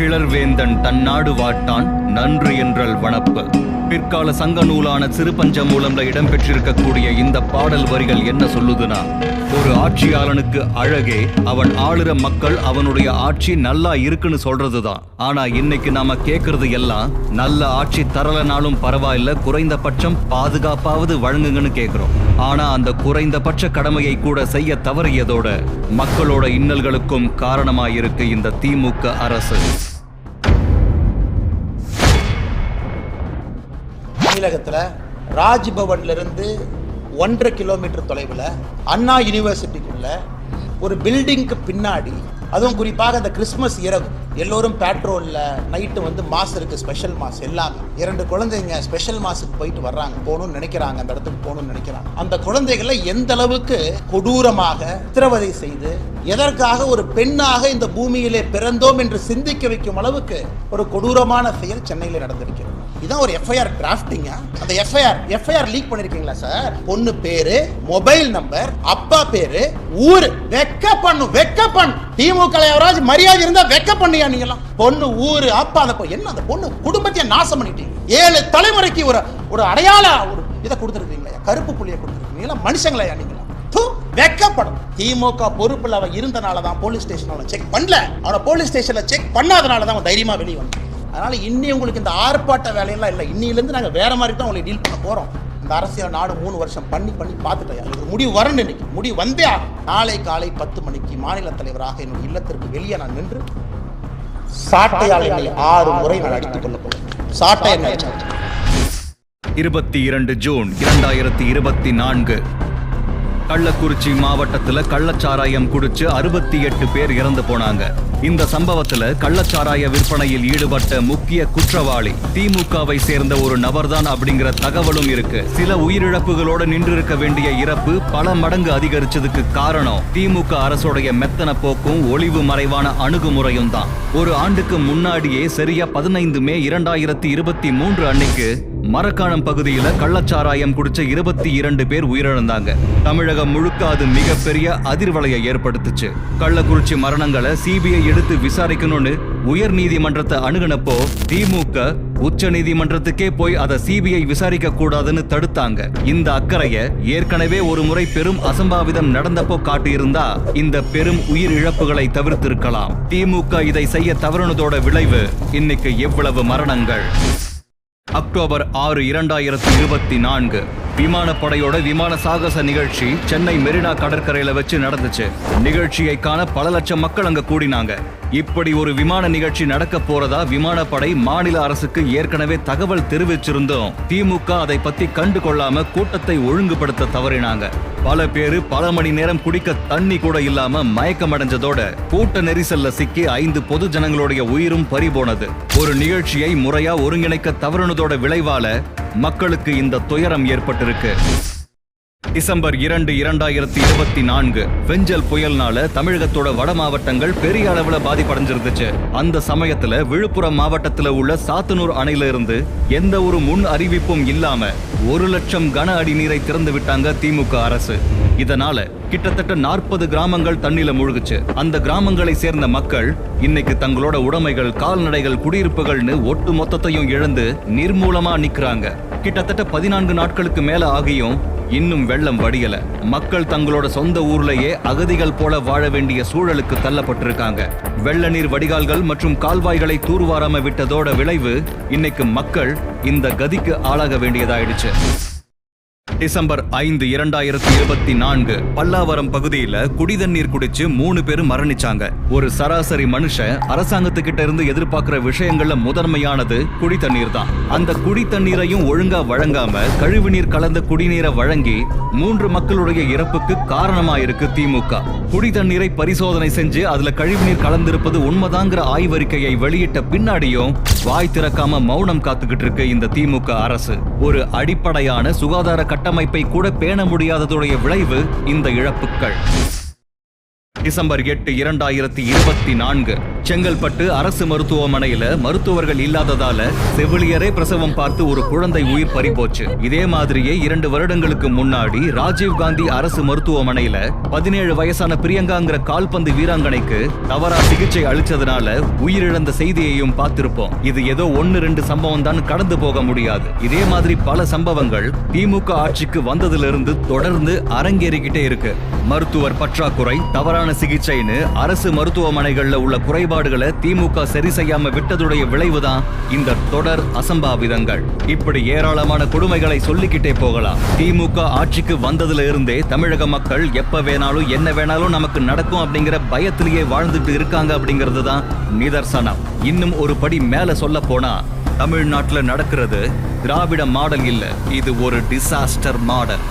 கிளர்வேந்தன் தன்னாடு வாட்டான் நன்று என்றல் வணப்பு. பிற்கால சங்க நூலான சிறுபஞ்ச மூலம்ல இடம்பெற்றிருக்கக்கூடிய இந்த பாடல் வரிகள் என்ன சொல்லுதுன்னா ஒரு ஆட்சியாளனுக்கு அழகே அவன் ஆளுற மக்கள் அவனுடைய ஆட்சி நல்லா இருக்குன்னு சொல்றதுதான். ஆனா இன்னைக்கு நாம கேக்குறது எல்லாம் நல்ல ஆட்சி தரலனாலும் பரவாயில்ல குறைந்தபட்சம் பாதுகாப்பாவது வழங்குங்கன்னு கேக்குறோம். ஆனா அந்த குறைந்தபட்ச கடமையை கூட செய்ய தவறியதோட மக்களோட இன்னல்களுக்கும் காரணமாயிருக்கு இந்த திமுக அரசு. தமிழகத்தில் ராஜ்பவன்ல இருந்து ஒன்றரை கிலோமீட்டர் தொலைவில் அண்ணா யூனிவர்சிட்டிக்குள்ள ஒரு பில்டிங்க்கு பின்னாடி அதுவும் குறிப்பாக அந்த கிறிஸ்மஸ் இரவு எல்லோரும் பேட்ரோலில் நைட்டு வந்து மாஸ் இருக்கு ஸ்பெஷல் மாஸ். எல்லாமே இரண்டு குழந்தைங்க ஸ்பெஷல் மாஸுக்கு போயிட்டு வர்றாங்க. போகணும்னு நினைக்கிறாங்க. அந்த இடத்துக்கு போகணும்னு நினைக்கிறாங்க. அந்த குழந்தைகளை எந்த அளவுக்கு கொடூரமாக சித்திரவதை செய்து எதற்காக ஒரு பெண்ணாக இந்த பூமியிலே பிறந்தோம் என்று சிந்திக்க வைக்கும் அளவுக்கு ஒரு கொடூரமான செயல் சென்னையில் நடந்திருக்கிறது. இதான் ஒரு எஃப்ஐஆர் டிராஃப்டிங்க அந்த எஃப்ஐஆர் எஃப்ஐஆர் லீக் பண்ணிருக்கீங்களா சார் பொண்ணு பேரு மொபைல் நம்பர் அப்பா பேரு ஊர். வெக்க பண்ணு வெக்க பண்ணு திமுக மரியாதை இருந்தா வெக்க பண்ணியா நீங்களாம் பொண்ணு ஊரு அப்பா அந்த என்ன அந்த பொண்ணு? குடும்பத்தையே நாசம் பண்ணிட்டீங்க. ஏழு தலைமுறைக்கு ஒரு ஒரு அடையாள ஒரு இதை கொடுத்துருக்கீங்களா கருப்பு புள்ளியை கொடுத்துருக்கீங்களா மனுஷங்களையா நீங்களா வெக்கப்படும். திமுக பொறுப்பில் அவன் இருந்தனால தான் போலீஸ் ஸ்டேஷன் அவனை செக் பண்ணல. அவனை போலீஸ் ஸ்டேஷன்ல செக் பண்ணாதனால தான் அவன் தைரியமா வெளியே வந்தான். அதனால இன்னி உங்களுக்கு இந்த ஆர்ப்பாட்ட வேலையெல்லாம் இல்லை. இன்னிலேருந்து நாங்கள் வேற மாதிரி தான் உங்களை டீல் பண்ண போறோம். இந்த அரசியல் நாடு மூணு வருஷம் பண்ணி பண்ணி பார்த்துட்டேன் ஒரு முடிவு வரணும் இன்னைக்கு. முடிவு வந்தே நாளை காலை பத்து மணிக்கு மாநில தலைவராக என்னுடைய இல்லத்திற்கு வெளியே நான் நின்று சாட்டையால் என்னை ஆறு முறை நான் அடித்துக் கொள்ள போகிறேன் சாட்டை என்ன இருபத்தி இரண்டு ஜூன் இரண்டாயிரத்தி இருபத்தி நான்கு. கள்ளக்குறிச்சி மாவட்டத்தில் கள்ளச்சாராயம் குடிச்சு அறுபத்தி எட்டு பேர் இறந்து போனாங்க. இந்த சம்பவத்துல கள்ளச்சாராய விற்பனையில் ஈடுபட்ட முக்கிய குற்றவாளி திமுகவை சேர்ந்த ஒரு நபர்தான் அப்படிங்கிற தகவலும் இருக்கு. சில உயிரிழப்புகளோட நின்றிருக்க வேண்டிய இறப்பு பல மடங்கு அதிகரிச்சதுக்கு காரணம் திமுக அரசுடைய மெத்தன போக்கும் ஒளிவு மறைவான அணுகுமுறையும் தான். ஒரு ஆண்டுக்கு முன்னாடியே சரியா பதினைந்து மே இரண்டாயிரத்தி இருபத்தி மூன்று அன்னைக்கு மரக்காணம் பகுதியில கள்ளச்சாராயம் குடிச்ச இருபத்தி இரண்டு பேர் உயிரிழந்தாங்க. தமிழகம் முழுக்க அது மிகப்பெரிய அதிர்வலையை ஏற்படுத்துச்சு. கள்ளக்குறிச்சி மரணங்களை சிபிஐ எடுத்து விசாரிக்கணும்னு உயர் நீதிமன்றத்தை அணுகுனப்போ திமுக உச்ச நீதிமன்றத்துக்கே போய் அதை சிபிஐ விசாரிக்க கூடாதுன்னு தடுத்தாங்க. இந்த அக்கறைய ஏற்கனவே ஒரு முறை பெரும் அசம்பாவிதம் நடந்தப்போ காட்டியிருந்தா இந்த பெரும் உயிர் இழப்புகளை தவிர்த்திருக்கலாம். திமுக இதை செய்ய தவறுனதோட விளைவு இன்னைக்கு எவ்வளவு மரணங்கள்? அக்டோபர் ஆறு இரண்டாயிரத்தி இருபத்தி நான்கு. விமானப்படையோட விமான சாகச நிகழ்ச்சி சென்னை மெரினா கடற்கரையில வச்சு நடந்துச்சு. நிகழ்ச்சியை காண பல லட்சம் மக்கள் அங்க கூடினாங்க. இப்படி ஒரு விமான நிகழ்ச்சி நடக்க போறதா விமானப்படை மாநில அரசுக்கு ஏற்கனவே தகவல் தெரிவிச்சிருந்தோம். திமுக அதை பத்தி கண்டு கொள்ளாம கூட்டத்தை ஒழுங்குபடுத்த தவறினாங்க. பல பேரு பல மணி நேரம் குடிக்க தண்ணி கூட இல்லாம மயக்கமடைஞ்சதோட கூட்ட நெரிசல்ல சிக்கி ஐந்து பொது ஜனங்களுடைய உயிரும் பறிபோனது ஒரு நிகழ்ச்சியை முறையா ஒருங்கிணைக்க தவறுனதோட விளைவால மக்களுக்கு இந்த துயரம் ஏற்பட்டிருக்கு. டிசம்பர் இரண்டு இரண்டாயிரத்தி இருபத்தி நான்கு. வெஞ்சல் புயல்னால தமிழகத்தோட வட மாவட்டங்கள் பெரிய அளவுல பாதிப்படைஞ்சிருந்துச்சு. அந்த சமயத்துல விழுப்புரம் மாவட்டத்துல உள்ள சாத்தனூர் அணையில இருந்து எந்த ஒரு முன் அறிவிப்பும் இல்லாம ஒரு லட்சம் கன அடி நீரை திறந்து விட்டாங்க திமுக அரசு. இதனால கிட்டத்தட்ட நாற்பது கிராமங்கள் தண்ணில மூழ்குச்சு. அந்த கிராமங்களை சேர்ந்த மக்கள் இன்னைக்கு தங்களோட உடைமைகள் கால்நடைகள் குடியிருப்புகள்னு ஒட்டு மொத்தத்தையும் இழந்து நிர்மூலமா நிக்கிறாங்க. கிட்டத்தட்ட பதினான்கு நாட்களுக்கு மேல ஆகியும் இன்னும் வெள்ளம் வடியல. மக்கள் தங்களோட சொந்த ஊர்லயே அகதிகள் போல வாழ வேண்டிய சூழலுக்கு தள்ளப்பட்டிருக்காங்க. வெள்ள நீர் வடிகால்கள் மற்றும் கால்வாய்களை தூர்வாராம விட்டதோட விளைவு இன்னைக்கு மக்கள் இந்த கதிக்கு ஆளாக வேண்டியதாயிடுச்சு. டிசம்பர் ஐந்து இரண்டாயிரத்தி இருபத்தி நான்கு பல்லாவரம் பகுதியில குடிதண்ணீர் குடிச்சு மூணு பேரும் மரணிச்சாங்க. ஒரு சராசரி மனுஷன் அரசாங்கத்துக்கிட்ட இருந்து எதிர்பார்க்கிற விஷயங்கள்ல முதன்மையானது குடி தண்ணீர் தான். அந்த குடி தண்ணீரையும் ஒழுங்கா வழங்காம கழிவுநீர் கலந்த குடிநீரை வழங்கி மூன்று மக்களுடைய இறப்புக்கு காரணமா இருக்கு திமுக. குடி தண்ணீரை பரிசோதனை செஞ்சு அதுல கழிவுநீர் கலந்திருப்பது உண்மைதாங்கிற ஆய்வறிக்கையை வெளியிட்ட பின்னாடியும் வாய் திறக்காம மௌனம் காத்துக்கிட்டு இருக்கு இந்த திமுக அரசு. ஒரு அடிப்படையான சுகாதார கட்டமைப்பை கூட பேண முடியாததுடைய விளைவு இந்த இழப்புகள் டிசம்பர் எட்டு இரண்டாயிரத்தி இருபத்தி நான்கு. செங்கல்பட்டு அரசு மருத்துவமனையில மருத்துவர்கள் இல்லாததால செவிலியரே பிரசவம் பார்த்து ஒரு குழந்தை உயிர் பறிபோச்சு. இதே மாதிரியே இரண்டு வருடங்களுக்கு முன்னாடி ராஜீவ் காந்தி அரசு மருத்துவமனையில பதினேழு வயசான பிரியங்காங்கிற கால்பந்து வீராங்கனைக்கு தவறா சிகிச்சை அளிச்சதுனால உயிரிழந்த செய்தியையும் பார்த்திருப்போம். இது ஏதோ ஒன்னு ரெண்டு சம்பவம் தான் கடந்து போக முடியாது. இதே மாதிரி பல சம்பவங்கள் திமுக ஆட்சிக்கு வந்ததிலிருந்து தொடர்ந்து அரங்கேறிக்கிட்டே இருக்கு. மருத்துவர் பற்றாக்குறை தவறான சிகிச்சைன்னு அரசு மருத்துவமனைகள்ல உள்ள குறை குறைபாடுகளை திமுக சரி செய்யாம விட்டதுடைய விளைவுதான் இந்த தொடர் அசம்பாவிதங்கள். இப்படி ஏராளமான கொடுமைகளை சொல்லிக்கிட்டே போகலாம். திமுக ஆட்சிக்கு வந்ததுல இருந்தே தமிழக மக்கள் எப்ப வேணாலும் என்ன வேணாலும் நமக்கு நடக்கும் அப்படிங்கிற பயத்திலேயே வாழ்ந்துட்டு இருக்காங்க அப்படிங்கிறது தான் நிதர்சனம். இன்னும் ஒரு படி மேல சொல்ல போனா தமிழ்நாட்டுல நடக்கிறது திராவிட மாடல் இல்ல. இது ஒரு டிசாஸ்டர் மாடல்